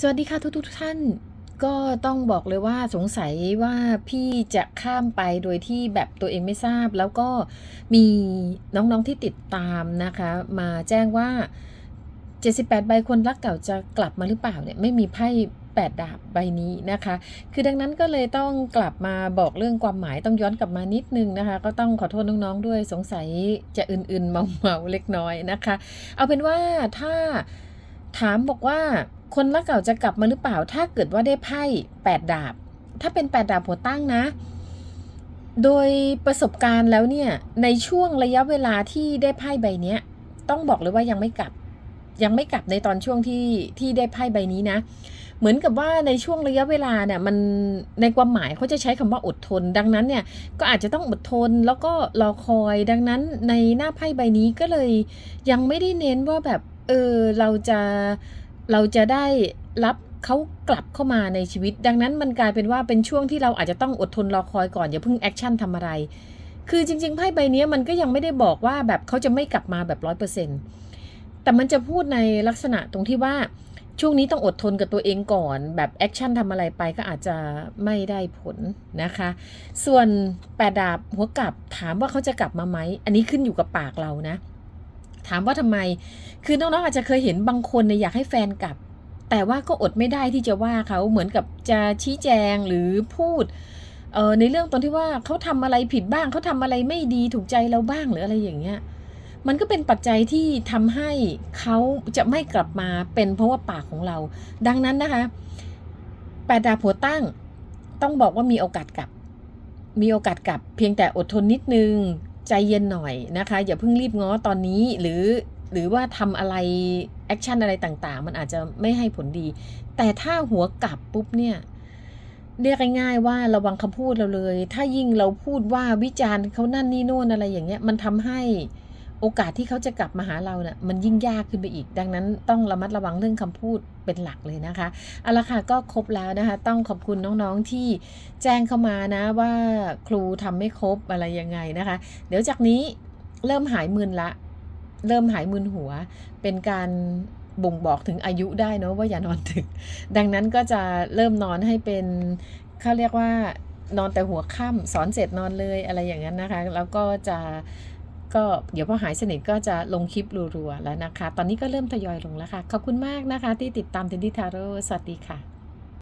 สวัสดีค่ะทุกๆท่าน ก็ต้องบอกเลยว่าสงสัยว่าพี่จะข้ามไปโดยที่แบบตัวเองไม่ทราบ แล้วก็มีน้องๆที่ติดตามนะคะ มาแจ้งว่า 78 ใบคนรักเก่าจะกลับมาหรือเปล่าเนี่ยไม่มีไพ่8ดาบใบนี้นะคะ คือดังนั้นก็เลยต้องกลับมาบอกเรื่องความหมายต้องย้อนกลับมานิดนึงนะคะ ก็ต้องขอโทษน้องๆด้วยสงสัยจะอื่นๆเมาๆเล็กน้อยนะคะ เอาเป็นว่าถ้า ถามบอกว่าคนรักเก่าจะกลับมาหรือเปล่า ถ้าเกิดว่าได้ไพ่แปดดาบ ถ้าเป็นแปดดาบหัวตั้งนะ โดยประสบการณ์แล้วเนี่ย ในช่วงระยะเวลาที่ได้ไพ่ใบนี้ต้องบอกเลยว่ายังไม่กลับ ยังไม่กลับในตอนช่วงที่ที่ได้ไพ่ใบนี้นะ เหมือนกับว่าในช่วงระยะเวลาเนี่ยมันในความหมายเขาจะใช้คำว่าอดทน ดังนั้นเนี่ยก็อาจจะต้องอดทนแล้วก็รอคอย ดังนั้นในหน้าไพ่ใบนี้ก็เลยยังไม่ได้เน้นว่าแบบ เออเราจะเราจะได้รับเขากลับเข้ามาในชีวิต ดังนั้นมันกลายเป็นว่าเป็นช่วงที่เราอาจจะต้องอดทนรอคอยก่อนอย่าเพิ่งแอคชั่นทำอะไร คือจริงๆไพ่ใบนี้มันก็ยังไม่ได้บอกว่าแบบเขาจะไม่กลับมาแบบร้อยเปอร์เซ็นต์แต่มันจะพูดในลักษณะตรงที่ว่าช่วงนี้ต้องอดทนกับตัวเองก่อน แบบแอคชั่นทำอะไรไปก็อาจจะไม่ได้ผลนะคะ ส่วนแปดดาบหัวกลับถามว่าเขาจะกลับมาไหม อันนี้ขึ้นอยู่กับปากเรานะ ถามว่าทำไม คือน้องๆอาจจะเคยเห็นบางคนเนี่ยอยากให้แฟนกลับ แต่ว่าก็อดไม่ได้ที่จะว่าเขาเหมือนกับจะชี้แจงหรือพูดเออในเรื่องตอนที่ว่าเขาทำอะไรผิดบ้างเขาทำอะไรไม่ดีถูกใจเราบ้างหรืออะไรอย่างเงี้ยมันก็เป็นปัจจัยที่ทำให้เขาจะไม่กลับมาเป็นเพราะว่าปากของเรา ดังนั้นนะคะแปดดาบหัวตั้งต้องบอกว่ามีโอกาสกลับ มีโอกาสกลับ เพียงแต่อดทนนิดนึง ใจเย็นหน่อยนะคะ อย่าเพิ่งรีบง้อตอนนี้หรือหรือว่าทำอะไร แอคชั่นอะไรต่างๆ มันอาจจะไม่ให้ผลดี แต่ถ้าหัวกลับปุ๊บเนี่ย เรียกง่ายๆว่าระวังคำพูดเราเลย ถ้ายิ่งเราพูดว่าวิจารณ์เขานั่นนี่โน่นอะไรอย่างเงี้ย มันทำให้ โอกาสที่เขาจะกลับมาหาเราเนี่ยมันยิ่งยากขึ้นไปอีก ดังนั้นต้องระมัดระวังเรื่องคำพูดเป็นหลักเลยนะคะเอาละค่ะก็ครบแล้วนะคะ ต้องขอบคุณน้องๆที่แจ้งเข้ามานะว่าครูทำไม่ครบอะไรยังไงนะคะ เดี๋ยวจากนี้เริ่มหายมึนละ เริ่มหายมึนหัว เป็นการบ่งบอกถึงอายุได้เนอะว่าอย่านอนดึก ดังนั้นก็จะเริ่มนอนให้เป็นเขาเรียกว่านอนแต่หัวค่ำสอนเสร็จนอนเลยอะไรอย่างนั้นนะคะ แล้วก็จะ ก็เดี๋ยวพอหายสนิทก็จะลงคลิปรัวๆแล้วนะคะ ตอนนี้ก็เริ่มทยอยลงแล้วค่ะ ขอบคุณมากนะคะที่ติดตามเทนดิทาโร่สวัสดีค่ะ